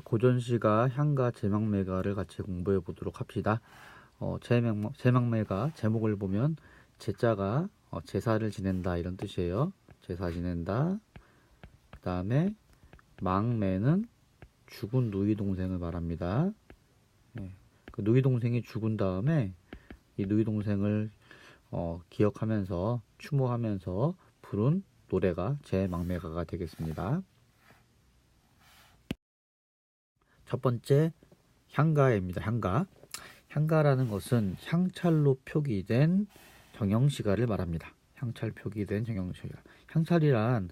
고전시가 향가 제망매가를 같이 공부해 보도록 합시다. 어, 제망, 제망매가 제목을 보면 제자가 어, 제사를 지낸다 이런 뜻이에요. 제사 지낸다. 그 다음에 망매는 죽은 누이 동생을 말합니다. 네. 그 누이 동생이 죽은 다음에 이 누이 동생을 어, 기억하면서 추모하면서 부른 노래가 제망매가가 되겠습니다. 첫 번째 향가입니다. 향가. 향가라는 것은 향찰로 표기된 정형시가를 말합니다. 향찰 표기된 정형시가. 향찰이란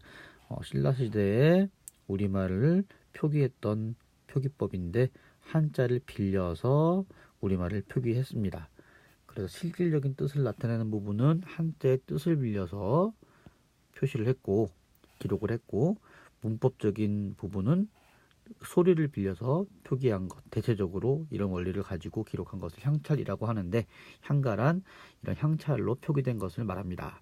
어, 신라 시대에 우리말을 표기했던 표기법인데 한자를 빌려서 우리말을 표기했습니다. 그래서 실질적인 뜻을 나타내는 부분은 한자의 뜻을 빌려서 표시를 했고 기록을 했고 문법적인 부분은 소리를 빌려서 표기한 것, 대체적으로 이런 원리를 가지고 기록한 것을 향찰이라고 하는데 향가란 이런 향찰로 표기된 것을 말합니다.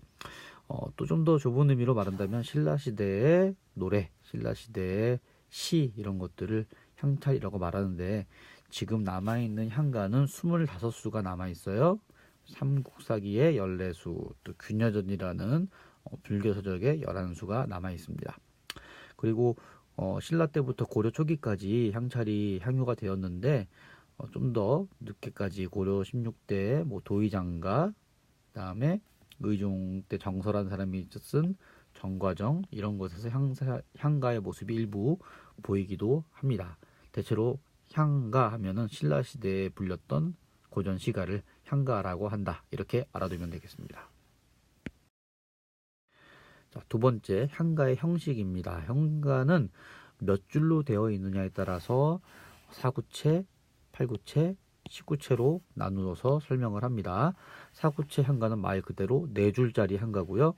어, 또 좀 더 좁은 의미로 말한다면 신라 시대의 노래, 신라 시대의 시 이런 것들을 향찰이라고 말하는데 지금 남아 있는 향가는 25수가 남아 있어요. 삼국사기의 14수, 또 균여전이라는 어, 불교 서적의 11수가 남아 있습니다. 그리고 어, 신라 때부터 고려 초기까지 향찰이 향유가 되었는데 어, 좀 더 늦게까지 고려 16대 뭐 도의장가 그다음에 의종 때 정설한 사람이 쓴 정과정 이런 곳에서 향사, 향가의 모습이 일부 보이기도 합니다. 대체로 향가 하면은 신라 시대에 불렸던 고전 시가를 향가라고 한다. 이렇게 알아두면 되겠습니다. 자, 두 번째 향가의 형식입니다. 향가는 몇 줄로 되어 있느냐에 따라서 사구체, 팔구체, 십구체로 나누어서 설명을 합니다. 사구체 향가는 말 그대로 네 줄짜리 향가고요.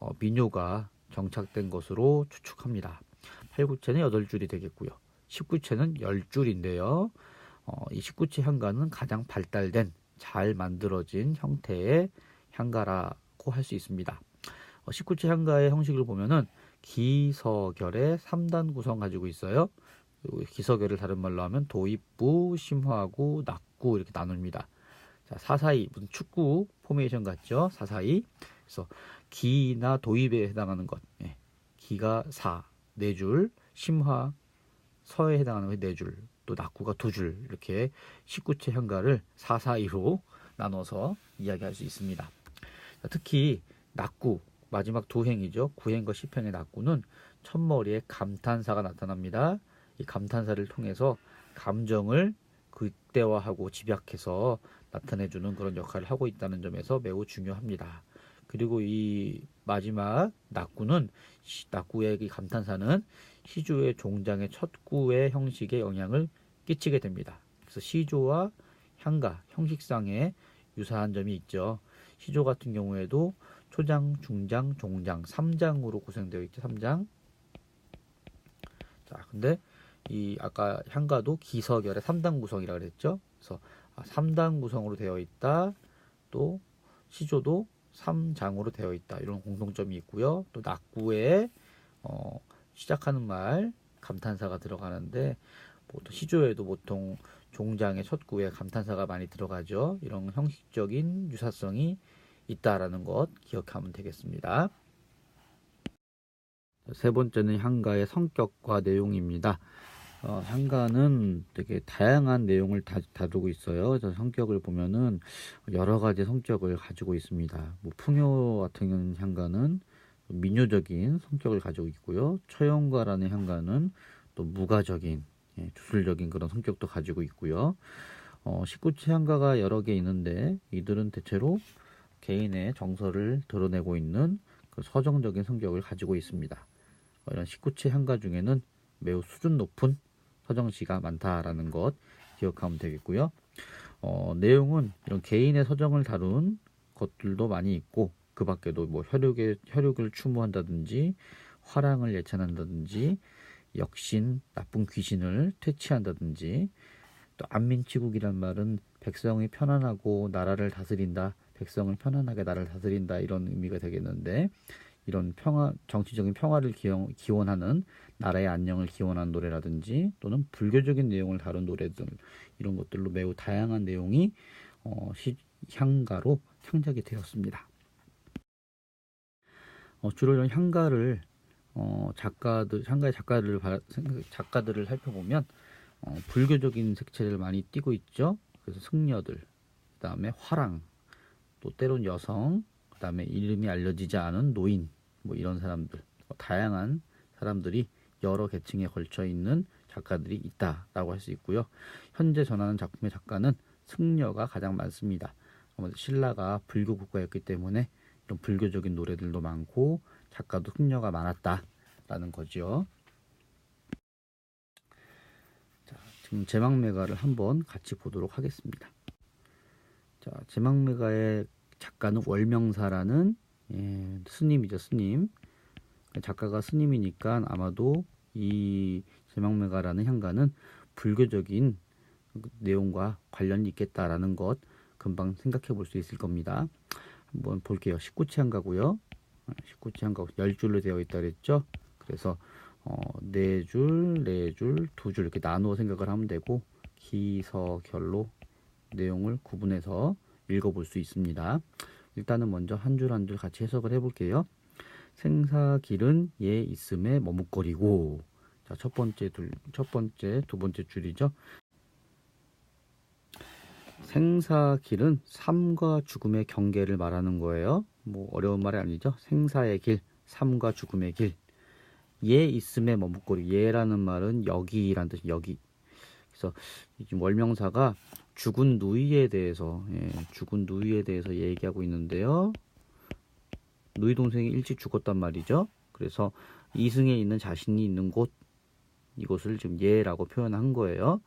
어, 민요가 정착된 것으로 추측합니다. 팔구체는 여덟 줄이 되겠고요. 십구체는 열 줄인데요. 어, 이 십구체 향가는 가장 발달된 잘 만들어진 형태의 향가라고 할 수 있습니다. 어, 19체 향가의 형식을 보면은 기서결의 3단 구성 가지고 있어요. 기서결을 다른 말로 하면 도입부, 심화구, 낙구 이렇게 나눕니다. 자, 사사이 무슨 축구 포메이션 같죠? 사사이. 그래서 기나 도입에 해당하는 것. 예. 기가 4, 4줄, 심화 서에 해당하는 것 4줄, 또 낙구가 2줄 이렇게 19체 향가를 사사이로 나눠서 이야기할 수 있습니다. 자, 특히 낙구 마지막 두 행이죠. 구행과 십행의 낙구는 첫머리에 감탄사가 나타납니다. 이 감탄사를 통해서 감정을 극대화하고 집약해서 나타내주는 그런 역할을 하고 있다는 점에서 매우 중요합니다. 그리고 이 마지막 낙구는 낙구의 이 감탄사는 시조의 종장의 첫 구의 형식에 영향을 끼치게 됩니다. 그래서 시조와 향가 형식상의 유사한 점이 있죠. 시조 같은 경우에도 초장, 중장, 종장 3장으로 구성되어 있죠. 3장. 자, 근데 이 아까 향가도 기서결의 3단 구성이라 고 그랬죠. 그래서 3단 아, 구성으로 되어 있다. 또 시조도 3장으로 되어 있다. 이런 공통점이 있고요. 또 낙구에 어, 시작하는 말 감탄사가 들어가는데 보통 시조에도 보통 종장의 첫 구에 감탄사가 많이 들어가죠. 이런 형식적인 유사성이 있다라는 것 기억하면 되겠습니다. 세 번째는 향가의 성격과 내용입니다. 어, 향가는 되게 다양한 내용을 다, 다루고 있어요. 성격을 보면은 여러 가지 성격을 가지고 있습니다. 뭐 풍요 같은 향가는 민요적인 성격을 가지고 있고요. 처용가라는 향가는 또 무가적인 예, 주술적인 그런 성격도 가지고 있고요. 어, 19체 향가가 여러 개 있는데 이들은 대체로 개인의 정서를 드러내고 있는 그 서정적인 성격을 가지고 있습니다. 이런 19체 향가 중에는 매우 수준 높은 서정시가 많다라는 것 기억하면 되겠고요. 어, 내용은 이런 개인의 서정을 다룬 것들도 많이 있고 그 밖에도 뭐 혈육의 혈육을 추모한다든지 화랑을 예찬한다든지 역신 나쁜 귀신을 퇴치한다든지 또 안민치국이란 말은 백성이 편안하고 나라를 다스린다 백성을 편안하게 나를 다스린다 이런 의미가 되겠는데 이런 평화 정치적인 평화를 기원, 기원 하는 나라의 안녕을 기원한 노래라든지 또는 불교적인 내용을 다룬 노래들 이런 것들로 매우 다양한 내용이 어, 시, 향가로 창작이 되었습니다. 어, 주로 이런 향가를 어, 작가들 향가의 작가들을 작가들을 살펴보면 어, 불교적인 색채를 많이 띠고 있죠. 그래서 승려들, 그다음에 화랑, 또 때론 여성, 그 다음에 이름이 알려지지 않은 노인, 뭐 이런 사람들, 뭐 다양한 사람들이 여러 계층에 걸쳐 있는 작가들이 있다라고 할 수 있고요. 현재 전하는 작품의 작가는 승려가 가장 많습니다. 아무래도 신라가 불교 국가였기 때문에 이런 불교적인 노래들도 많고 작가도 승려가 많았다라는 거죠. 자, 지금 제망매가를 한번 같이 보도록 하겠습니다. 자, 제망매가의 작가는 월명사라는 예, 스님이죠, 스님. 작가가 스님이니까 아마도 이 제망매가라는 향가는 불교적인 내용과 관련이 있겠다라는 것 금방 생각해 볼 수 있을 겁니다. 한번 볼게요. 19채 한가고요. 19채 한가 10줄로 되어 있다 그랬죠. 그래서 어, 4줄, 4줄, 2줄 이렇게 나누어 생각을 하면 되고 기서결로 내용을 구분해서 읽어볼 수 있습니다. 일단은 먼저 한 줄 한 줄 같이 해석을 해볼게요. 생사길은 예 있음에 머뭇거리고 자, 첫 번째 둘, 첫 번째, 두 번째 줄이죠. 생사길은 삶과 죽음의 경계를 말하는 거예요. 뭐 어려운 말이 아니죠. 생사의 길, 삶과 죽음의 길. 예 있음에 머뭇거리. 예라는 말은 여기라는 뜻이 여기. 그래서 지금 월명사가 죽은 누이에 대해서 예, 죽은 누이에 대해서 얘기하고 있는데요. 누이 동생이 일찍 죽었단 말이죠. 그래서 이승에 있는 자신이 있는 곳 이곳을 지금 예라고 표현한 거예요.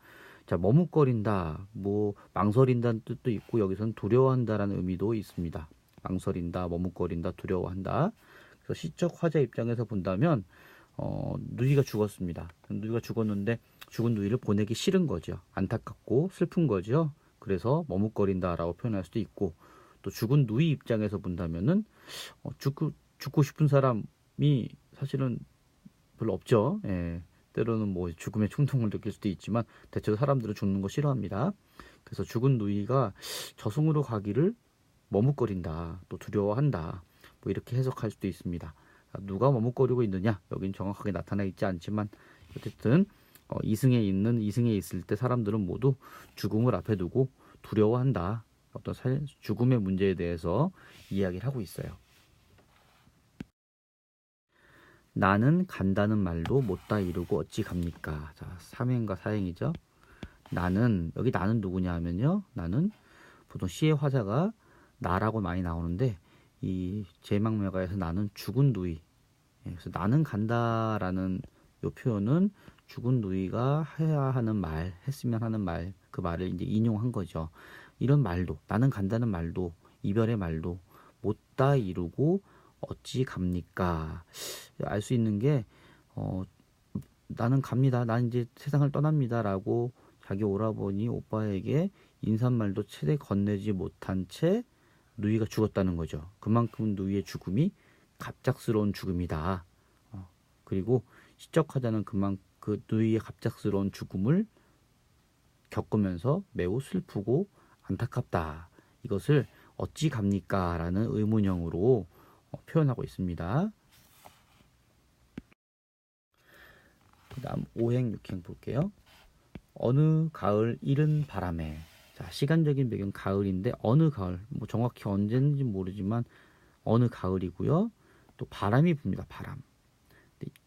자, 머뭇거린다, 뭐 망설인다는 뜻도 있고 여기서는 두려워한다라는 의미도 있습니다. 망설인다, 머뭇거린다, 두려워한다. 그래서 시적 화자 입장에서 본다면 어, 누이가 죽었습니다. 누이가 죽었는데 죽은 누이를 보내기 싫은 거죠. 안타깝고 슬픈 거죠. 그래서 머뭇거린다라고 표현할 수도 있고 또 죽은 누이 입장에서 본다면은 어, 죽고 죽고 싶은 사람이 사실은 별로 없죠. 예. 때로는 뭐 죽음의 충동을 느낄 수도 있지만 대체로 사람들은 죽는 거 싫어합니다. 그래서 죽은 누이가 저승으로 가기를 머뭇거린다, 또 두려워한다, 뭐 이렇게 해석할 수도 있습니다. 누가 머뭇거리고 있느냐? 여긴 정확하게 나타나 있지 않지만 어쨌든 어, 이승에 있는 이승에 있을 때 사람들은 모두 죽음을 앞에 두고 두려워한다. 어떤 살, 죽음의 문제에 대해서 이야기를 하고 있어요. 나는 간다는 말도 못다 이루고 어찌 갑니까? 자, 삼행과 사행이죠. 나는 여기 나는 누구냐 하면요. 나는 보통 시의 화자가 나라고 많이 나오는데 이 제망매가에서 나는 죽은 누이. 예, 그래서 나는 간다라는 요 표현은 죽은 누이가 해야 하는 말, 했으면 하는 말, 그 말을 이제 인용한 거죠. 이런 말도 나는 간다는 말도 이별의 말도 못 다 이루고 어찌 갑니까? 알 수 있는 게 어, 나는 갑니다. 난 이제 세상을 떠납니다 라고 자기 오라버니 오빠에게 인사말도 채대 건네지 못한 채 누이가 죽었다는 거죠. 그만큼 누이의 죽음이 갑작스러운 죽음이다. 어, 그리고 시적하자는 그만 그 누이의 갑작스러운 죽음을 겪으면서 매우 슬프고 안타깝다. 이것을 어찌 갑니까? 라는 의문형으로 어, 표현하고 있습니다. 그 다음 오행 육행 볼게요. 어느 가을 이른 바람에 자 시간적인 배경 가을인데 어느 가을 뭐 정확히 언제인지 모르지만 어느 가을이고요. 또 바람이 붑니다. 바람.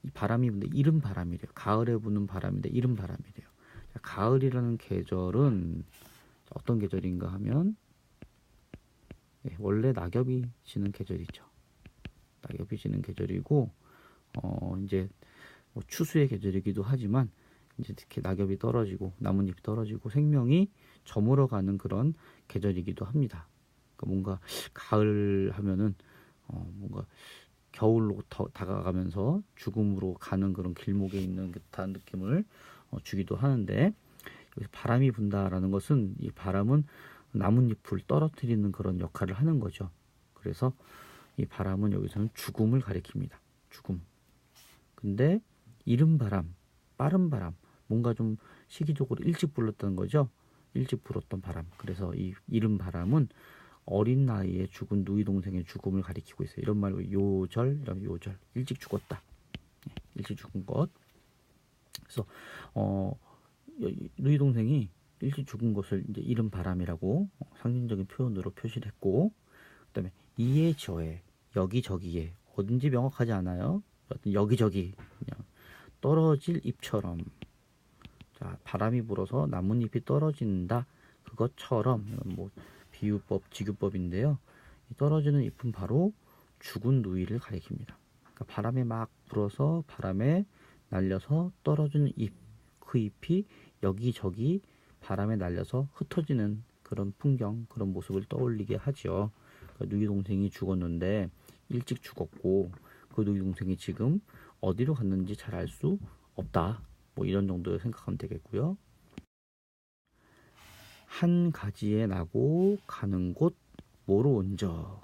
이 바람이 부는데 이른 바람이래요. 가을에 부는 바람인데 이른 바람이래요. 자, 가을이라는 계절은 어떤 계절인가 하면 네, 원래 낙엽이 지는 계절이죠. 낙엽이 지는 계절이고 어 이제 뭐 추수의 계절이기도 하지만 이제 특히 낙엽이 떨어지고 나뭇잎이 떨어지고 생명이 저물어가는 그런 계절이기도 합니다. 그러니까 뭔가 가을 하면은 어 뭔가 겨울로 더 다가가면서 죽음으로 가는 그런 길목에 있는 듯한 느낌을 어 주기도 하는데 여기서 바람이 분다라는 것은 이 바람은 나뭇잎을 떨어뜨리는 그런 역할을 하는 거죠. 그래서 이 바람은 여기서는 죽음을 가리킵니다. 죽음. 근데 이른 바람, 빠른 바람, 뭔가 좀 시기적으로 일찍 불렀던 거죠. 일찍 불었던 바람. 그래서 이 이른 바람은 어린 나이에 죽은 누이 동생의 죽음을 가리키고 있어요. 이런 말로 요절, 이런 요절, 일찍 죽었다. 예, 일찍 죽은 것. 그래서 어 누이 동생이 일찍 죽은 것을 이제 이른 바람이라고 상징적인 표현으로 표시를 했고, 그다음에 이에 저에 여기저기에 어딘지 명확하지 않아요. 어떤 여기저기 그냥 떨어질 잎처럼 자 바람이 불어서 나뭇잎이 떨어진다 그것처럼 뭐 비유법 지규법인데요. 떨어지는 잎은 바로 죽은 누이를 가리킵니다. 그러니까 바람에 막 불어서 바람에 날려서 떨어지는 잎, 그 잎이 여기저기 바람에 날려서 흩어지는 그런 풍경, 그런 모습을 떠올리게 하죠. 그러니까 누이 동생이 죽었는데 일찍 죽었고 그 누이 동생이 지금 어디로 갔는지 잘 알 수 없다. 뭐 이런 정도로 생각하면 되겠고요. 한 가지에 나고 가는 곳 모로 온저.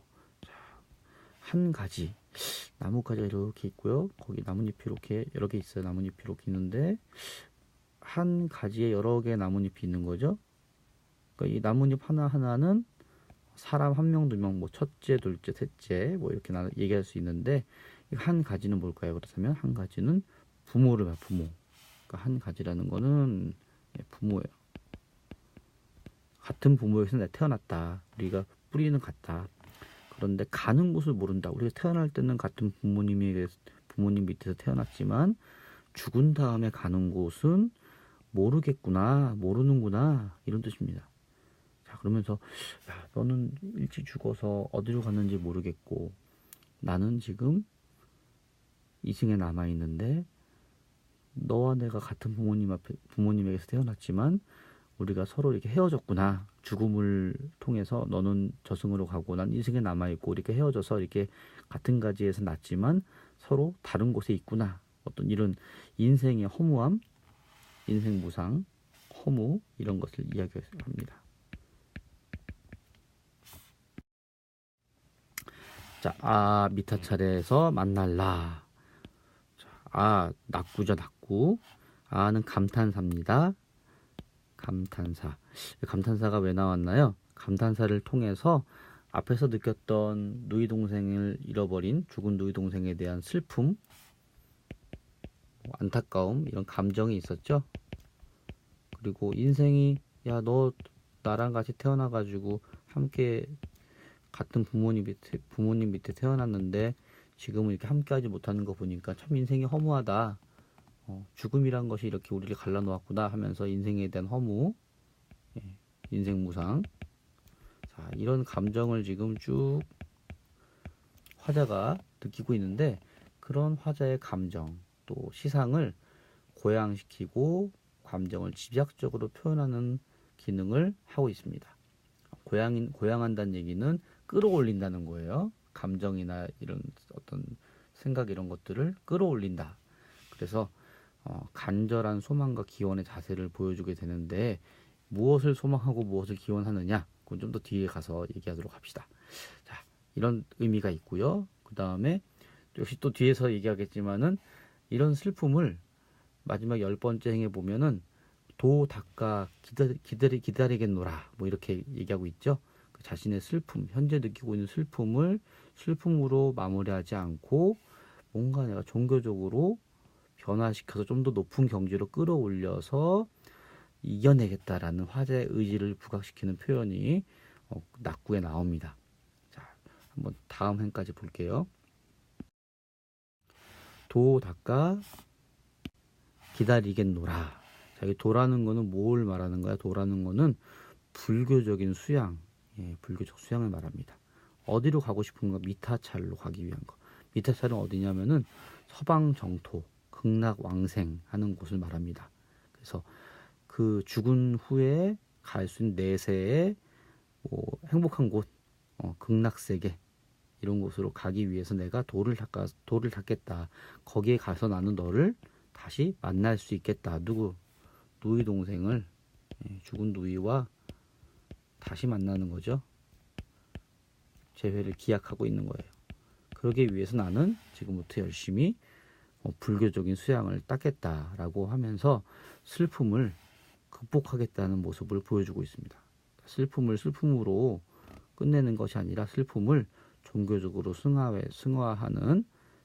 한 가지 나뭇가지가 이렇게 있고요. 거기 나뭇잎이 이렇게 여러 개 있어요. 나뭇잎이 이렇게 있는데 한 가지에 여러 개 나뭇잎이 있는 거죠. 그러니까 이 나뭇잎 하나 하나는 사람 한 명, 두 명, 뭐 첫째, 둘째, 셋째 뭐 이렇게 나 얘기할 수 있는데 한 가지는 뭘까요? 그렇다면 한 가지는 부모를 봐 부모. 그러니까 한 가지라는 거는 예, 부모예요. 같은 부모에서 내 태어났다. 우리가 뿌리는 같다. 그런데 가는 곳을 모른다. 우리가 태어날 때는 같은 부모님에게 부모님 밑에서 태어났지만 죽은 다음에 가는 곳은 모르겠구나, 모르는구나 이런 뜻입니다. 자 그러면서 야, 너는 일찍 죽어서 어디로 갔는지 모르겠고 나는 지금 이승에 남아 있는데 너와 내가 같은 부모님 앞에 부모님에게서 태어났지만 우리가 서로 이렇게 헤어졌구나. 죽음을 통해서 너는 저승으로 가고 난 이승에 남아 있고 이렇게 헤어져서 이렇게 같은 가지에서 났지만 서로 다른 곳에 있구나. 어떤 이런 인생의 허무함, 인생 무상, 허무 이런 것을 이야기합니다. 자, 아 미타 차례에서 만날라. 자, 아 낙구죠 낙구. 아는 감탄사입니다. 감탄사. 감탄사가 왜 나왔나요? 감탄사를 통해서 앞에서 느꼈던 누이 동생을 잃어버린 죽은 누이 동생에 대한 슬픔, 안타까움 이런 감정이 있었죠. 그리고 인생이 야 너 나랑 같이 태어나 가지고 함께 같은 부모님 밑에 부모님 밑에 태어났는데 지금은 이렇게 함께하지 못하는 거 보니까 참 인생이 허무하다. 어, 죽음이란 것이 이렇게 우리를 갈라놓았구나 하면서 인생에 대한 허무, 예, 인생 무상. 자, 이런 감정을 지금 쭉 화자가 느끼고 있는데 그런 화자의 감정 또 시상을 고양시키고 감정을 집약적으로 표현하는 기능을 하고 있습니다. 고양 고양한다는 얘기는 끌어올린다는 거예요. 감정이나 이런 어떤 생각 이런 것들을 끌어올린다. 그래서 어, 간절한 소망과 기원의 자세를 보여주게 되는데 무엇을 소망하고 무엇을 기원하느냐 그건 좀 더 뒤에 가서 얘기하도록 합시다. 자 이런 의미가 있고요. 그 다음에 역시 또 뒤에서 얘기하겠지만은 이런 슬픔을 마지막 열 번째 행에 보면은 도 닦아 기다리, 기다리 기다리겠노라 뭐 이렇게 얘기하고 있죠. 그 자신의 슬픔 현재 느끼고 있는 슬픔을 슬픔으로 마무리하지 않고 뭔가 내가 종교적으로 변화시켜서 좀 더 높은 경지로 끌어올려서 이겨내겠다라는 화제의 의지를 부각시키는 표현이 어, 낙구에 나옵니다. 자, 한번 다음 행까지 볼게요. 도 닦아 기다리겠노라. 자, 이 도라는 거는 뭘 말하는 거야? 도라는 거는 불교적인 수양, 예, 불교적 수양을 말합니다. 어디로 가고 싶은가? 미타찰로 가기 위한 거. 미타찰은 어디냐면은 서방 정토, 극락 왕생 하는 곳을 말합니다. 그래서 그 죽은 후에 갈 수 있는 내세의 뭐 행복한 곳, 어, 극락세계 이런 곳으로 가기 위해서 내가 돌을 닦아 돌을 닦겠다. 거기에 가서 나는 너를 다시 만날 수 있겠다. 누구 누이 동생을 예, 죽은 누이와 다시 만나는 거죠. 재회를 기약하고 있는 거예요. 그러기 위해서 나는 지금부터 열심히 어, 불교적인 수양을 닦겠다라고 하면서 슬픔을 극복하겠다는 모습을 보여주고 있습니다. 슬픔을 슬픔으로 끝내는 것이 아니라 슬픔을 종교적으로 승화해, 승화하는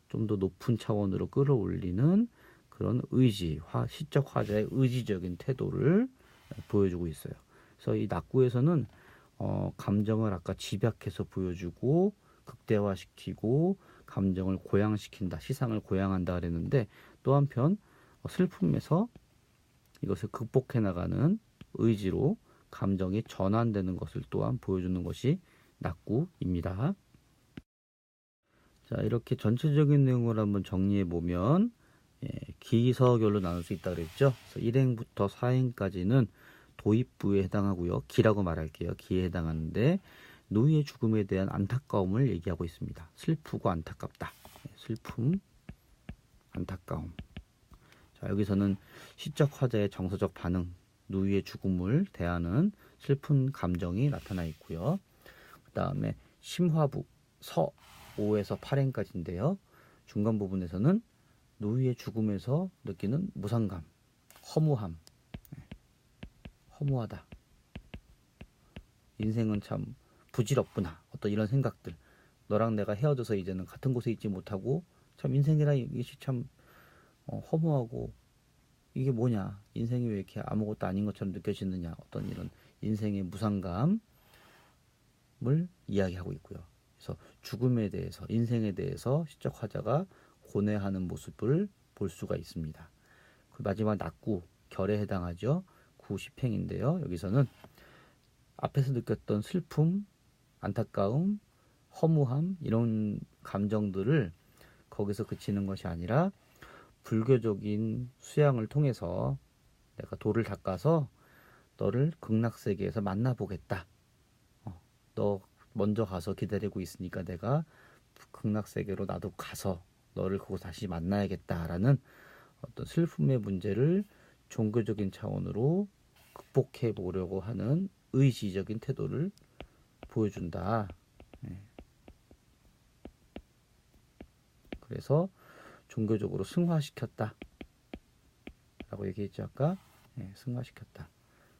좀 더 높은 차원으로 끌어올리는 그런 의지, 화, 시적 화자의 의지적인 태도를 보여주고 있어요. 그래서 이 낙구에서는 어, 감정을 아까 집약해서 보여주고 극대화시키고 감정을 고양시킨다, 시상을 고양한다 그랬는데 또 한편 어, 슬픔에서 이것을 극복해 나가는 의지로 감정이 전환되는 것을 또한 보여주는 것이 낙구입니다. 자, 이렇게 전체적인 내용을 한번 정리해 보면 예, 기서결로 나눌 수 있다 그랬죠. 그래서 1행부터 4행까지는 도입부에 해당하고요. 기라고 말할게요. 기에 해당하는데 노이의 죽음에 대한 안타까움을 얘기하고 있습니다. 슬프고 안타깝다. 예, 슬픔, 안타까움. 자, 여기서는 시적 화자의 정서적 반응, 누이의 죽음을 대하는 슬픈 감정이 나타나 있고요. 그 다음에 심화부, 서, 5에서 8행까지인데요. 중간 부분에서는 누이의 죽음에서 느끼는 무상감, 허무함, 네. 허무하다. 인생은 참 부질없구나. 어떤 이런 생각들. 너랑 내가 헤어져서 이제는 같은 곳에 있지 못하고 참 인생이라 이것이 참 어, 허무하고 이게 뭐냐 인생이 왜 이렇게 아무것도 아닌 것처럼 느껴지느냐 어떤 이런 인생의 무상감을 이야기하고 있고요. 그래서 죽음에 대해서 인생에 대해서 시적 화자가 고뇌하는 모습을 볼 수가 있습니다. 그 마지막 낙구 결에 해당하죠. 구십행인데요. 여기서는 앞에서 느꼈던 슬픔, 안타까움, 허무함 이런 감정들을 거기서 그치는 것이 아니라 불교적인 수양을 통해서 내가 돌을 닦아서 너를 극락세계에서 만나보겠다. 어, 너 먼저 가서 기다리고 있으니까 내가 극락세계로 나도 가서 너를 그곳 다시 만나야겠다라는 어떤 슬픔의 문제를 종교적인 차원으로 극복해 보려고 하는 의지적인 태도를 보여준다. 네. 그래서 종교적으로 승화시켰다. 라고 얘기했죠, 아까. 네, 승화시켰다.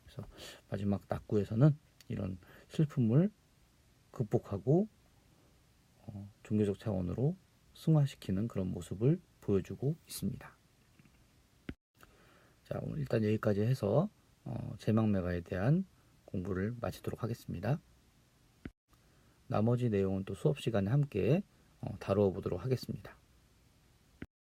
그래서 마지막 낙구에서는 이런 슬픔을 극복하고 어, 종교적 차원으로 승화시키는 그런 모습을 보여주고 있습니다. 자, 오늘 일단 여기까지 해서 어, 제망매가에 대한 공부를 마치도록 하겠습니다. 나머지 내용은 또 수업 시간에 함께 어, 다루어 보도록 하겠습니다.